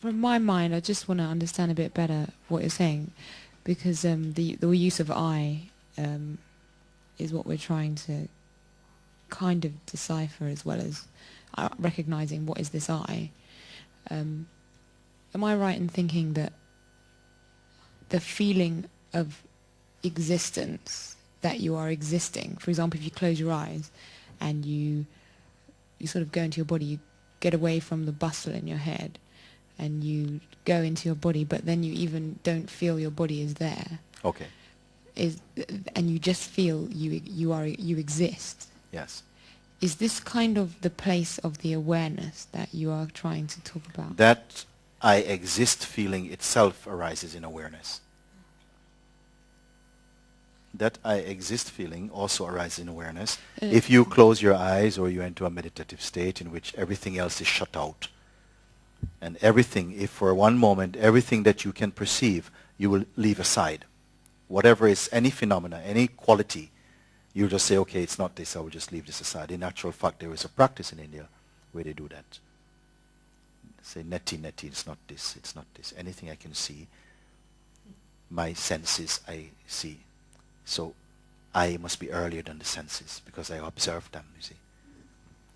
From my mind, I just want to understand a bit better what you're saying, because um, the the use of I um, is what we're trying to kind of decipher, as well as uh, recognizing what is this I. Um, am I right in thinking that the feeling of existence that you are existing, for example, if you close your eyes and you you sort of go into your body, you get away from the bustle in your head and you go into your body, but then you even don't feel your body is there. Okay. Is and you just feel you you are you exist. Yes. Is this kind of the place of the awareness that you are trying to talk about? That I exist feeling itself arises in awareness. That I exist feeling also arises in awareness. Uh, if you close your eyes or you enter a meditative state in which everything else is shut out, and everything, if for one moment everything that you can perceive, you will leave aside. Whatever is any phenomena, any quality, you will just say, okay, it's not this, I will just leave this aside. In actual fact, there is a practice in India where they do that. Say, neti, neti, it's not this, it's not this. Anything I can see, my senses I see. So I must be earlier than the senses because I observe them, you see.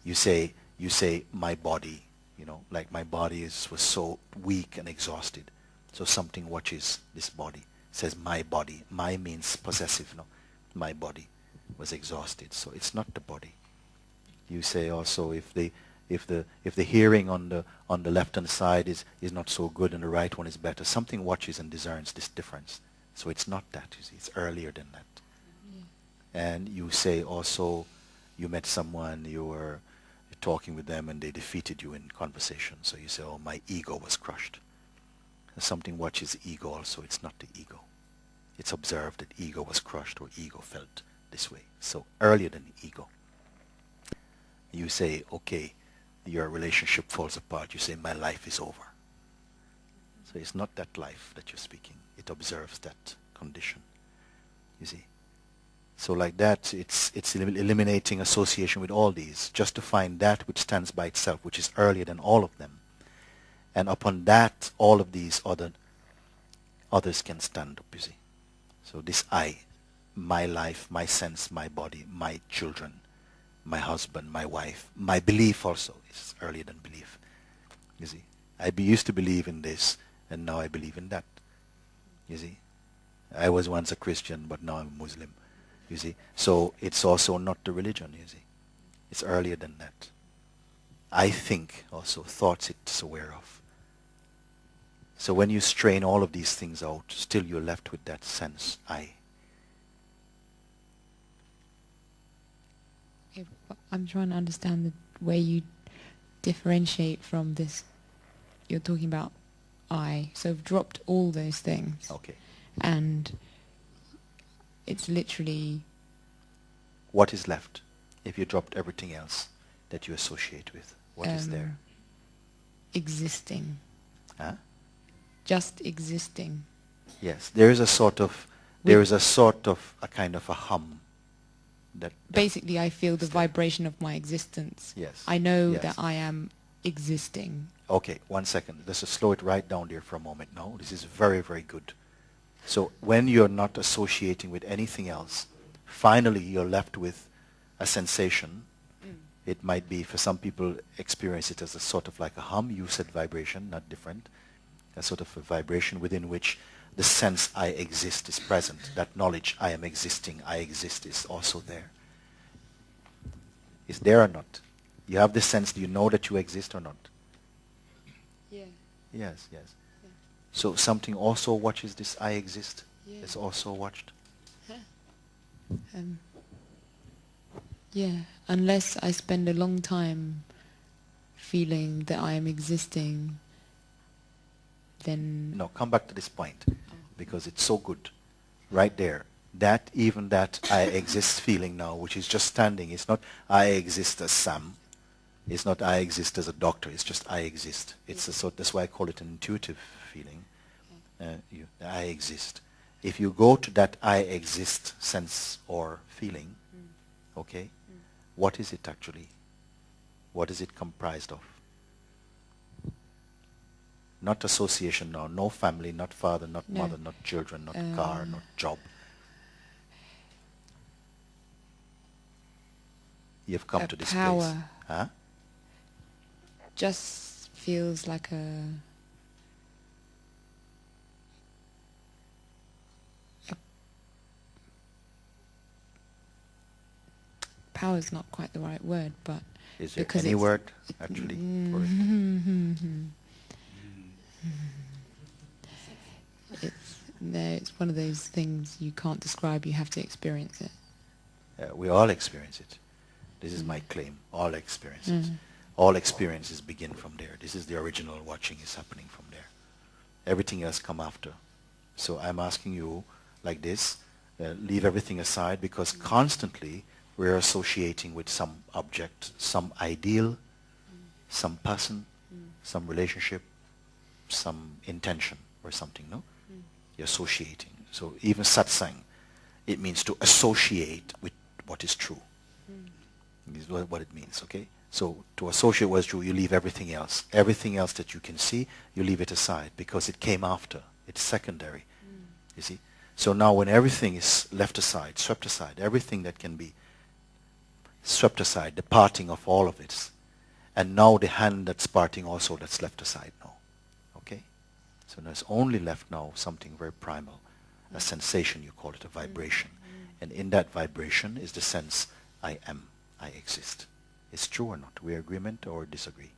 You say, you say, my body, you know, like my body is, was so weak and exhausted. So something watches this body, says my body. My means possessive, no? My body was exhausted. So it's not the body. You say also if the if the if the hearing on the on the left hand side is, is not so good and the right one is better, something watches and discerns this difference. So it's not that, you see, it's earlier than that. And you say also you met someone, you were talking with them and they defeated you in conversation. So you say, oh, my ego was crushed. And something watches ego also. It's not the ego. It's observed that ego was crushed or ego felt this way. So earlier than ego. You say, okay, your relationship falls apart. You say, my life is over. So it's not that life that you're speaking. It observes that condition. You see? So like that, it's, it's eliminating association with all these, just to find that which stands by itself, which is earlier than all of them. And upon that, all of these other others can stand up, you see. So this I, my life, my sense, my body, my children, my husband, my wife, my belief also is earlier than belief. You see, I be, used to believe in this, and now I believe in that. You see, I was once a Christian, but now I'm a Muslim. You see? So it's also not the religion, you see. It's earlier than that. I think also, thoughts it's aware of. So when you strain all of these things out, still you're left with that sense, I. I'm trying to understand the way you differentiate from this. You're talking about I. So I've dropped all those things. Okay. And it's literally... What is left if you dropped everything else that you associate with? What um, is there? Existing. Huh? Just existing. Yes, there is a sort of, there is a sort of, a kind of a hum. That, that Basically, I feel the vibration of my existence. Yes. I know yes. that I am existing. Okay, one second. Let's just slow it right down there for a moment now. This is very, very good. So when you're not associating with anything else, finally you're left with a sensation. Mm. It might be, for some people, experience it as a sort of like a hum. You said vibration, not different. A sort of a vibration within which the sense I exist is present. That knowledge I am existing, I exist is also there. Is there or not? You have the sense, do you know that you exist or not? Yeah. Yes, yes. So something also watches this I exist. Yeah. It's also watched. Um, yeah, unless I spend a long time feeling that I am existing, then... No, come back to this point oh. because it's so good. Right there. That, even that I exist feeling now, which is just standing, it's not I exist as Sam. It's not I exist as a doctor. It's just I exist. It's a sort. That's why I call it an intuitive feeling. Uh, you, I exist. If you go to that I exist sense or feeling, mm. okay, mm. what is it actually? What is it comprised of? Not association now. No family, not father, not No. mother, not children, not car, Uh, not job. You've come A to this power. place. Huh? Just feels like a, power is not quite the right word, but Is there Because any it's- word actually for it? it's no, it's one of those things you can't describe. You have to experience it. Uh, we all experience it. This is my claim. All experiences. Mm. All experiences begin from there. This is the original watching is happening from there. Everything else come after. So I'm asking you like this, uh, leave everything aside because constantly we're associating with some object, some ideal, some person, some relationship, some intention or something, no? You're associating. So even satsang, it means to associate with what is true. This is what what it means, okay? So to associate with true, you leave everything else. Everything else that you can see, you leave it aside because it came after. It's secondary. Mm. You see? So now when everything is left aside, swept aside, everything that can be swept aside, the parting of all of it, and now the hand that's parting also that's left aside now. Okay? So there's only left now something very primal, a sensation, you call it a vibration. Mm. Mm. And in that vibration is the sense, I am, I exist. It's true or not? We agreement or disagree?